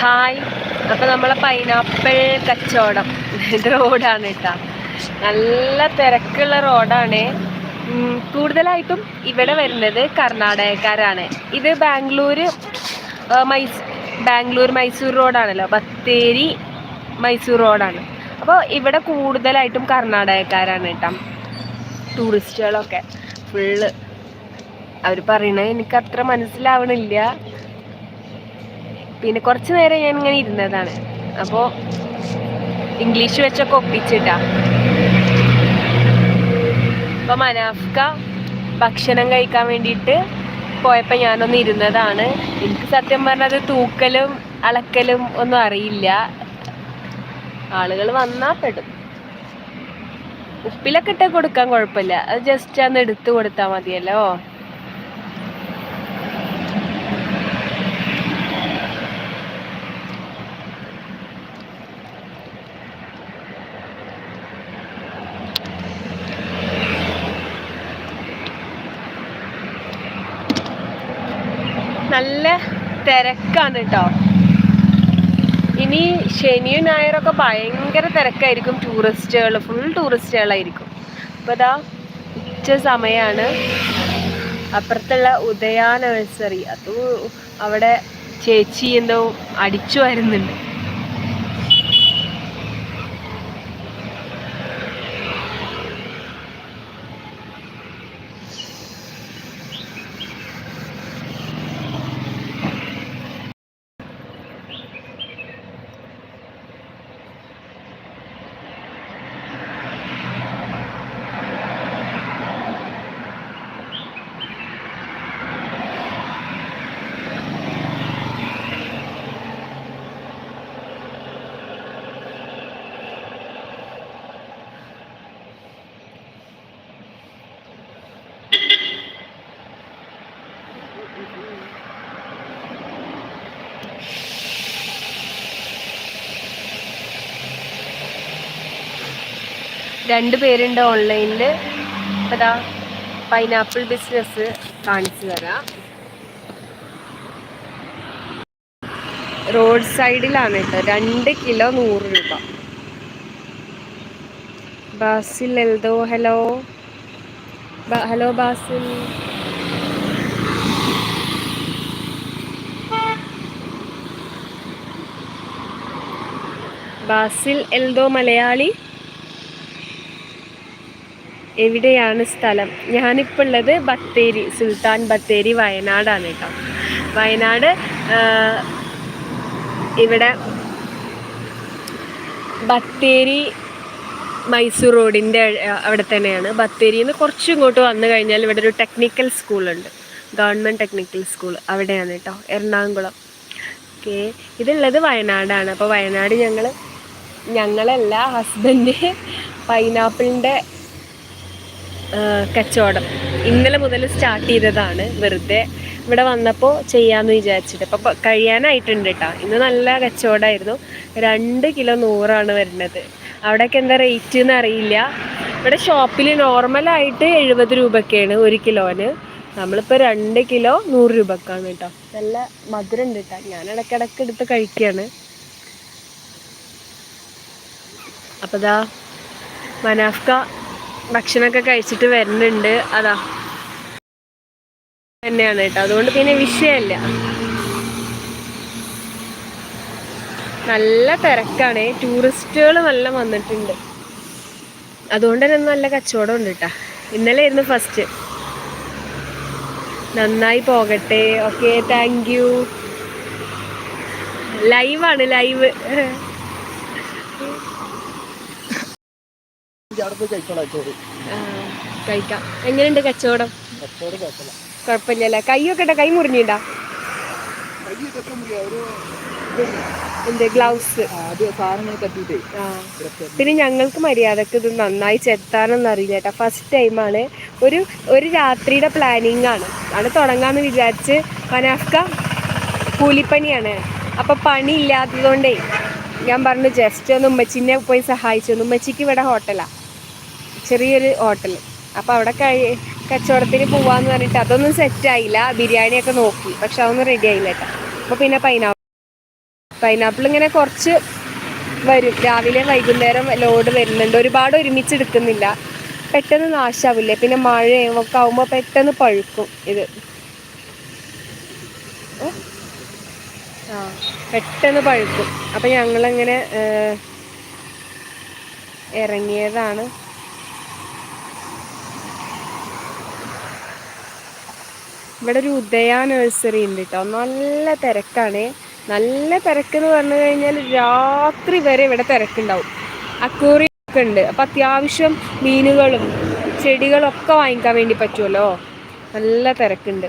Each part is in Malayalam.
ഹായ്. അപ്പം നമ്മളെ പൈനാപ്പിൾ കച്ചവടം. ഇത് റോഡാണ് കേട്ടോ. നല്ല തിരക്കുള്ള റോഡാണ്. കൂടുതലായിട്ടും ഇവിടെ വരുന്നത് കർണാടകക്കാരാണ്. ഇത് ബാംഗ്ലൂർ മൈസ് ബാംഗ്ലൂർ മൈസൂർ റോഡാണല്ലോ. ബത്തേരി മൈസൂർ റോഡാണ്. അപ്പോൾ ഇവിടെ കൂടുതലായിട്ടും കർണാടകക്കാരാണ് കേട്ടോ. ടൂറിസ്റ്റുകളൊക്കെ. ഫുള്ള്. അവർ പറയണത് എനിക്ക് അത്ര മനസ്സിലാവണില്ല. പിന്നെ കുറച്ച് നേരം ഞാൻ ഇങ്ങനെ ഇരുന്നതാണ്. അപ്പോൾ ഇംഗ്ലീഷ് വെച്ചൊക്കെ ഒപ്പിച്ചിട്ടാ. അപ്പോൾ മനാഫ്ക ഭക്ഷണം കഴിക്കാൻ വേണ്ടിയിട്ട് പോയപ്പോൾ ഞാനൊന്ന് ഇരുന്നതാണ്. എനിക്ക് സത്യം പറഞ്ഞത് തൂക്കലും അളക്കലും ഒന്നും അറിയില്ല. ആളുകൾ വന്നാൽ പെടും. ഉപ്പിലൊക്കെ ഇട്ട് കൊടുക്കാൻ കുഴപ്പമില്ല. അത് ജസ്റ്റ് അന്ന് എടുത്തു കൊടുത്താൽ മതിയല്ലോ നല്ല തിരക്കാണ് കേട്ടോ ഇനി ശനിയും ഞായറൊക്കെ ഭയങ്കര തിരക്കായിരിക്കും. ടൂറിസ്റ്റുകൾ ഫുൾ ടൂറിസ്റ്റുകളായിരിക്കും അപ്പോൾ ഇതാ ഉച്ച സമയമാണ് അപ്പുറത്തുള്ള ഉദയാ നഴ്സറി അത് അവിടെ ചേച്ചി എന്തോ അടിച്ചു വരുന്നുണ്ട്. രണ്ട് പേരുണ്ട് ഓൺലൈനിൽ അതാ പൈനാപ്പിൾ ബിസിനസ് കാണിച്ചു തരാം. റോഡ് സൈഡിലാണ് കേട്ടോ. രണ്ട് കിലോ നൂറ് രൂപ. ബാസിൽ എൽദോ ഹലോ? ഹലോ ബാസിൽ. ബാസിൽ എൽദോ മലയാളി? എവിടെയാണ് സ്ഥലം? ഞാനിപ്പോൾ ഉള്ളത് ബത്തേരി സുൽത്താൻ ബത്തേരി വയനാടാണ് കേട്ടോ. വയനാട് ഇവിടെ ബത്തേരി മൈസൂർ റോഡിന്റെ അവിടെ തന്നെയാണ്. ബത്തേരിയിൽ നിന്ന് കുറച്ച് ഇങ്ങോട്ട് വന്നു കഴിഞ്ഞാൽ ഇവിടെ ഒരു ടെക്നിക്കൽ സ്കൂളുണ്ട് ഗവൺമെന്റ് ടെക്നിക്കൽ സ്കൂൾ അവിടെയാണ് കേട്ടോ എറണാകുളം. ഓക്കെ. ഇതുള്ളത് വയനാടാണ്. അപ്പോൾ വയനാട് ഞങ്ങൾ ഞങ്ങളല്ല ഹസ്ബൻഡ് പൈനാപ്പിളിന്റെ കച്ചവടം. ഇന്നലെ മുതൽ സ്റ്റാർട്ട് ചെയ്തതാണ് വെറുതെ ഇവിടെ വന്നപ്പോൾ ചെയ്യാമെന്ന് വിചാരിച്ചിട്ട്. അപ്പോൾ കഴിയാനായിട്ടുണ്ട് കേട്ടോ ഇന്ന് നല്ല കച്ചവടമായിരുന്നു രണ്ട് കിലോ നൂറാണ് വരുന്നത്. അവിടെയൊക്കെ എന്താ റേറ്റ് എന്ന് അറിയില്ല. ഇവിടെ ഷോപ്പിൽ നോർമലായിട്ട് എഴുപത് രൂപയ്ക്കാണ് ഒരു കിലോന്. നമ്മളിപ്പോൾ രണ്ട് കിലോ നൂറ് രൂപക്കാണ് കേട്ടോ നല്ല മധുരം ഉണ്ട് കേട്ടോ ഞാൻ ഇടയ്ക്കിടയ്ക്ക് എടുത്ത് കഴിക്കുകയാണ് അപ്പോൾ ദാ മനാഫ്ക ഭക്ഷണമൊക്കെ കഴിച്ചിട്ട് വരുന്നുണ്ട്. അതാ. തന്നെയാണ് കേട്ടോ. അതുകൊണ്ട് പിന്നെ വിഷയമല്ല നല്ല തിരക്കാണ്. ടൂറിസ്റ്റുകൾ നല്ല വന്നിട്ടുണ്ട്. അതുകൊണ്ട് തന്നെ നല്ല കച്ചവടം ഉണ്ട് കേട്ടോ. ഇന്നലെ ആയിരുന്നു ഫസ്റ്റ് നന്നായി പോകട്ടെ. ഓക്കെ താങ്ക് യു ലൈവാണ് ലൈവ് അവിടെ പോയി കഴിച്ചോളാം ചോറ് കഴിക്കാം. എങ്ങനെയുണ്ട് കച്ചവടം? കച്ചവടം കുഴപ്പമില്ല കുഴപ്പമില്ലല്ലേ? കൈയൊക്കെ ഇട്ടാ കൈ ഒരു എന്ത് ഗ്ലൗസ്? പിന്നെ ഞങ്ങൾക്ക് മര്യാദയ്ക്ക് ഇത് നന്നായി ചെത്താനൊന്നും അറിയില്ല കേട്ടോ. ഫസ്റ്റ് ടൈമാണ് ഒരു ഒരു രാത്രിയുടെ പ്ലാനിങ് ആണ്. അത് തുടങ്ങാന്ന് വിചാരിച്ച് വനാഫ്ക കൂലിപ്പണിയാണ്. അപ്പോൾ പണി ഇല്ലാത്തതുകൊണ്ടേ ഞാൻ പറഞ്ഞു ജസ്റ്റ് ഒന്ന് ഉമ്മച്ചിനെ പോയി സഹായിച്ചു. ഉമ്മച്ചിക്ക് ഇവിടെ ഹോട്ടലാണ് ചെറിയൊരു ഹോട്ടൽ അപ്പോൾ അവിടെ കഴി കച്ചവടത്തിന് പോവാന്ന് പറഞ്ഞിട്ട് അതൊന്നും സെറ്റായില്ല ബിരിയാണിയൊക്കെ നോക്കി. പക്ഷെ അതൊന്നും റെഡി ആയില്ല കേട്ടോ. അപ്പോൾ പിന്നെ പൈനാപ്പിൾ പൈനാപ്പിൾ ഇങ്ങനെ കുറച്ച് വരും. രാവിലെ വൈകുന്നേരം ലോഡ് വരുന്നുണ്ട്. ഒരുപാട് ഒരുമിച്ച് എടുക്കുന്നില്ല. പെട്ടെന്ന് നാശാവില്ലേ? പിന്നെ മഴയും ഒക്കെ ആവുമ്പോൾ പെട്ടെന്ന് പഴുക്കും ഇത്? ആ പെട്ടെന്ന് പഴുക്കും. അപ്പം ഞങ്ങളങ്ങനെ ഇറങ്ങിയതാണ്. ഇവിടെ ഒരു ഉദയ നഴ്സറി ഉണ്ട് കേട്ടോ നല്ല തിരക്കാണ്. നല്ല തിരക്ക് എന്ന് പറഞ്ഞു കഴിഞ്ഞാൽ രാത്രി വരെ ഇവിടെ തിരക്കുണ്ടാവും. അക്വേറിയം ഒക്കെ ഉണ്ട്. അപ്പം അത്യാവശ്യം മീനുകളും ചെടികളും ഒക്കെ വാങ്ങിക്കാൻ വേണ്ടി പറ്റുമല്ലോ നല്ല തിരക്കുണ്ട്.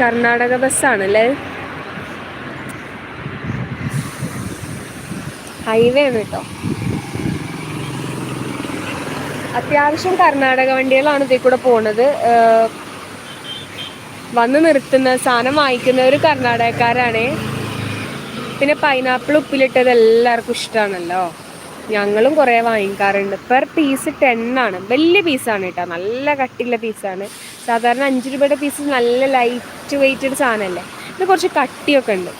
കർണാടക ബസ്സാണ് അല്ലേ ഹൈവേ ആണ് കേട്ടോ അത്യാവശ്യം കർണാടക വണ്ടികളാണ് ഇതിൽ കൂടെ പോണത്. വന്ന് നിർത്തുന്ന സാധനം വാങ്ങിക്കുന്ന ഒരു കർണാടകക്കാരാണ്. പിന്നെ പൈനാപ്പിൾ ഉപ്പിലിട്ടത് എല്ലാവർക്കും ഇഷ്ടമാണല്ലോ ഞങ്ങളും കുറേ വാങ്ങിക്കാറുണ്ട്. പെർ പീസ് ടെൻ ആണ്. വലിയ പീസാണ് കേട്ടോ. നല്ല കട്ടിയുള്ള പീസാണ്. സാധാരണ അഞ്ച് രൂപയുടെ പീസ് നല്ല ലൈറ്റ് വെയിറ്റഡ് സാധനമല്ലേ? ഇത് കുറച്ച് കട്ടിയൊക്കെ ഉണ്ട്.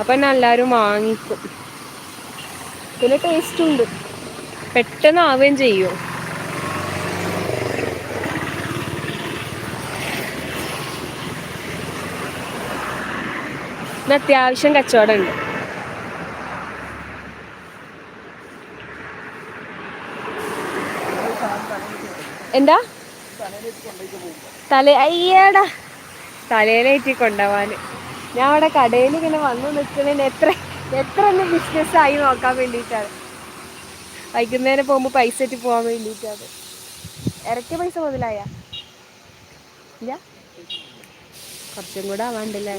അപ്പം തന്നെ എല്ലാവരും വാങ്ങിക്കും. പിന്നെ ടേസ്റ്റും ഉണ്ട്. പെട്ടെന്ന് ആവുകയും ചെയ്യും. ഇന്ന് അത്യാവശ്യം കച്ചവടം ഉണ്ട് എന്താ? തല അയ്യടാ. തലയിലേറ്റി കൊണ്ടുപോവാന്. ഞാൻ അവിടെ കടയിൽ ഇങ്ങനെ വന്നു നിൽക്കുന്നതിന് എത്ര എത്ര ഒന്ന് ബിസിനസ് ആയി നോക്കാൻ വേണ്ടിയിട്ടാണ്. വൈകുന്നേരം പോകുമ്പോൾ പൈസ ഇട്ട് പോകാൻ വേണ്ടിയിട്ടാണ്. ഇറക്കിയ പൈസ മുതലായ? ഇല്ല? കുറച്ചും കൂടെ ആവാണ്ടല്ലേ?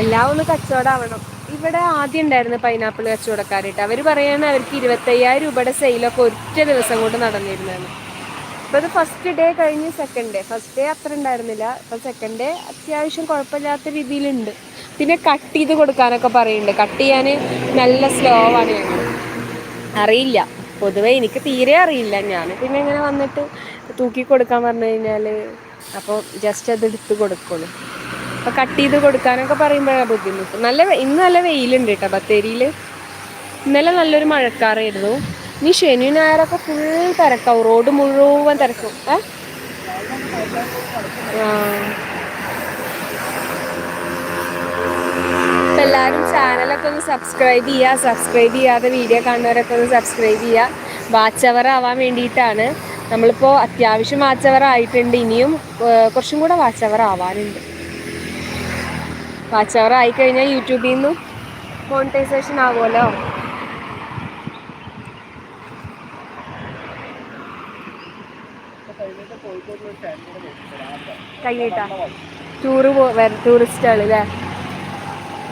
എല്ലാം ഒന്ന് കച്ചവടമാവണം ഇവിടെ ആദ്യം ഉണ്ടായിരുന്നു പൈനാപ്പിൾ കച്ചവടക്കാരായിട്ട്. അവർ പറയാണ് അവർക്ക് ഇരുപത്തയ്യായിരം രൂപയുടെ സെയിലൊക്കെ ഒറ്റ ദിവസം കൊണ്ട് നടന്നിരുന്നതാണ്. ഇപ്പൊ അത് ഫസ്റ്റ് ഡേ കഴിഞ്ഞ് സെക്കൻഡ് ഡേ ഫസ്റ്റ് ഡേ അത്ര ഉണ്ടായിരുന്നില്ല. അപ്പൊ സെക്കൻഡ് ഡേ അത്യാവശ്യം കുഴപ്പമില്ലാത്ത രീതിയിലുണ്ട്. പിന്നെ കട്ട് ചെയ്ത് കൊടുക്കാനൊക്കെ പറയുന്നുണ്ട് കട്ട് ചെയ്യാൻ നല്ല സ്ലോ ആണ് ഞങ്ങൾ. അറിയില്ല. പൊതുവേ എനിക്ക് തീരെ അറിയില്ല. ഞാൻ പിന്നെ ഇങ്ങനെ വന്നിട്ട് തൂക്കി കൊടുക്കാൻ പറഞ്ഞു കഴിഞ്ഞാൽ അപ്പോൾ ജസ്റ്റ് അത് എടുത്ത് കൊടുക്കുള്ളൂ. അപ്പോൾ കട്ട് ചെയ്ത് കൊടുക്കാനൊക്കെ പറയുമ്പോഴാണ് ബുദ്ധിമുട്ട്. നല്ല ഇന്ന് നല്ല വെയിലുണ്ട് കേട്ടോ ബത്തേരിയിൽ ഇന്നലെ നല്ലൊരു മഴക്കാറായിരുന്നു. ഇനി ശനി ഞായറൊക്കെ ഫുൾ തിരക്കാവും. റോഡ് മുഴുവൻ തിരക്കും. ഏ? ആ. എല്ലാവരും ചാനലൊക്കെ ഒന്ന് സബ്സ്ക്രൈബ് ചെയ്യുക സബ്സ്ക്രൈബ് ചെയ്യാതെ വീഡിയോ കാണുന്നവരൊക്കെ ഒന്ന് സബ്സ്ക്രൈബ് ചെയ്യുക. വാച്ച് അവർ ആവാൻ വേണ്ടിയിട്ടാണ്. നമ്മളിപ്പോൾ അത്യാവശ്യം വാച്ച് അവർ ആയിട്ടുണ്ട്. ഇനിയും കുറച്ചും കൂടെ വാച്ച് അവർ ആവാനുണ്ട്. വാച്ച് അവർ ആയി കഴിഞ്ഞാൽ യൂട്യൂബിൽ നിന്നും മോണിറ്റൈസേഷൻ ആവുമല്ലോ? കൈയിട്ടാ ടൂറ് പോ ടൂറിസ്റ്റുകൾ അല്ലേ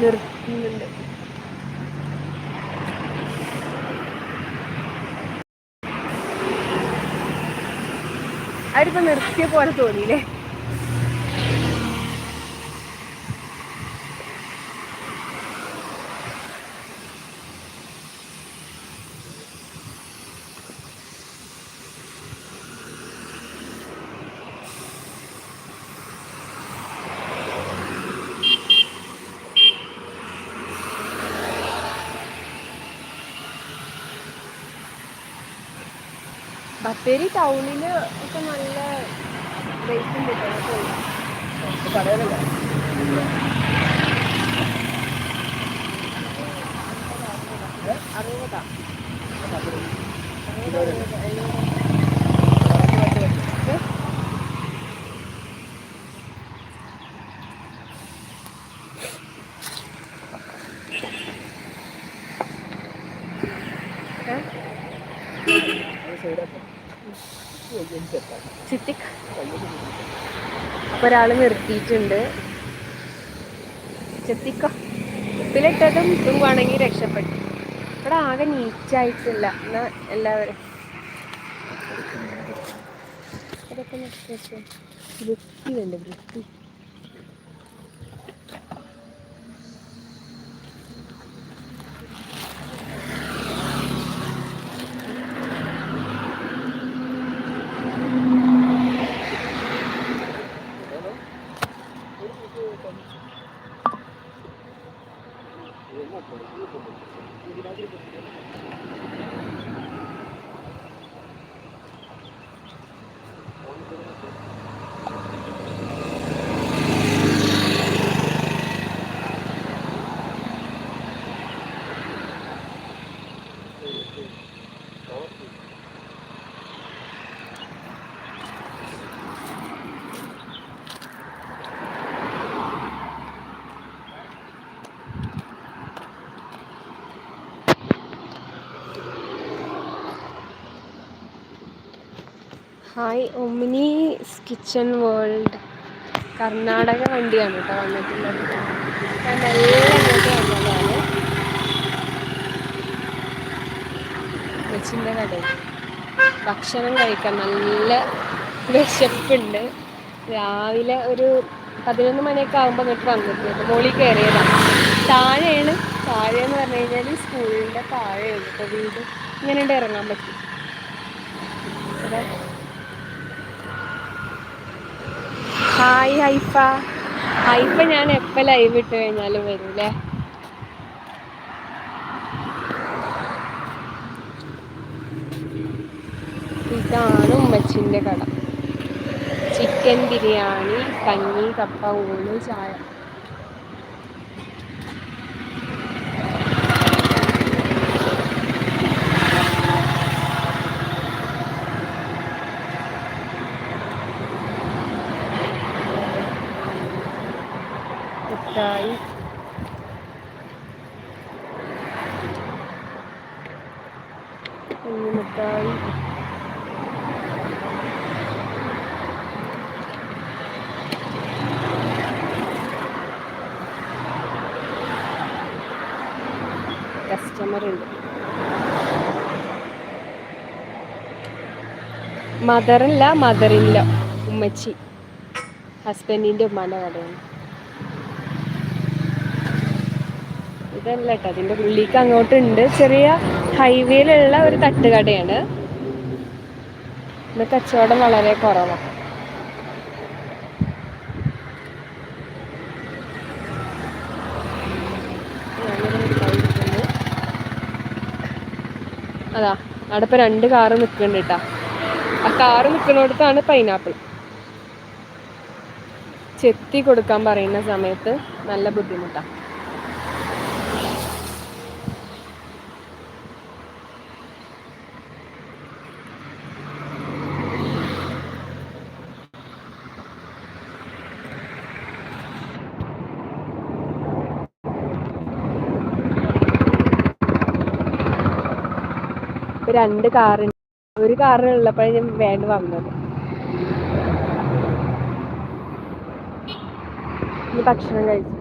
നിർത്തുന്നുണ്ട്. അവരിപ്പോ നിർത്തിയ പോലെ തോന്നിയില്ലേ? ബത്തേരി ടൗണിൽ ഒക്കെ നല്ല റേറ്റ് ഉണ്ട് കേട്ടോ പോയി നമുക്ക് കടയിലല്ല അറുപതാ അത് സൈഡാക്കാം ചിത്തിക്ക് അപ്പൊ ഒരാൾ നിർത്തിയിട്ടുണ്ട്. ചെത്തിക്ക ഉപ്പിലിട്ടതും ഇതും വേണമെങ്കിൽ രക്ഷപ്പെട്ടു. ഇവിടെ ആകെ നീറ്റായിട്ടില്ല എന്നാ എല്ലാവരും. ഇതൊക്കെ വേണ്ട. വൃത്തി. Hi Omni kitchen world Karnataka വണ്ടിയാണ് കേട്ടോ വന്നിട്ടുള്ളത്. ഞാൻ നല്ല വന്നതാണ്. ഭക്ഷണം കഴിക്കാൻ നല്ല വിശപ്പുണ്ട്. രാവിലെ ഒരു പതിനൊന്ന് മണിയൊക്കെ ആകുമ്പോൾ ഇങ്ങോട്ട് വന്നിട്ടുണ്ട്. മോളിൽ കയറിയതാണ് താഴെയാണ്. താഴെ എന്ന് പറഞ്ഞു കഴിഞ്ഞാൽ സ്കൂളിന്റെ താഴെയാണ്. ഇപ്പോൾ വീട്. ഇങ്ങനെ ഇറങ്ങാൻ പറ്റും ഇവിടെ ഹായ് ഹൈഫ. ഹൈഫ ഞാൻ എപ്പോൾ ലൈവ് ഇട്ട് കഴിഞ്ഞാലും വരൂലേ? ഇതാണ് ഉമ്മച്ചിന്റെ കട. ചിക്കൻ ബിരിയാണി കഞ്ഞി കപ്പ ഊണ് ചായ. മിഠായി കുഞ്ഞു മിഠായി കസ്റ്റമറുണ്ട് മദറില്ല മദറില്ല ഉമ്മച്ചി. ഹസ്ബൻഡിന്റെ ഉമ്മാന്റെ കടയാണ്. ഇതല്ല കേട്ടോ. അതിന്റെ ഉള്ളിലേക്ക് അങ്ങോട്ടുണ്ട്. ചെറിയ ഹൈവേയിലുള്ള ഒരു തട്ടുകടയാണ്. ഇന്ന് കച്ചവടം വളരെ കുറവാണ് അതാ അവിടെ ഇപ്പൊ രണ്ട് കാറ് നിൽക്കുന്നുണ്ട് കേട്ടാ. ആ കാറ് നിൽക്കുന്നിടത്താണ് പൈനാപ്പിൾ ചെത്തി കൊടുക്കാൻ പറയുന്ന സമയത്ത് നല്ല ബുദ്ധിമുട്ടാണ് രണ്ട് കാറുണ്ട് ഒരു കാറിനുള്ളപ്പോഴേ ഞാൻ വേണ്ട വന്നത്. ഭക്ഷണം കഴിച്ചു.